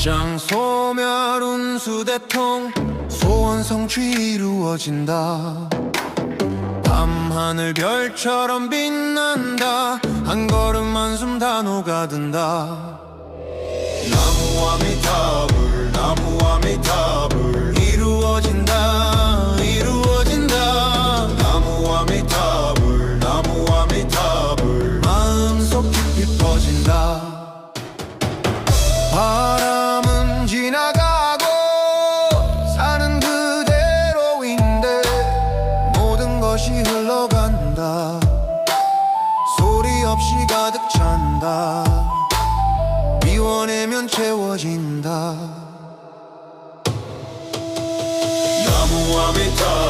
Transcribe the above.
업장 소 멸 운수대통 소원 성취 이루어진다. 밤하늘 별처럼 빛난다. 한 걸음 한숨 다 녹아든다. 나무와 미타불 나무 흘러간다. 소리 없이 가득 찬다. 미워내면 채워진다. 나무와 미타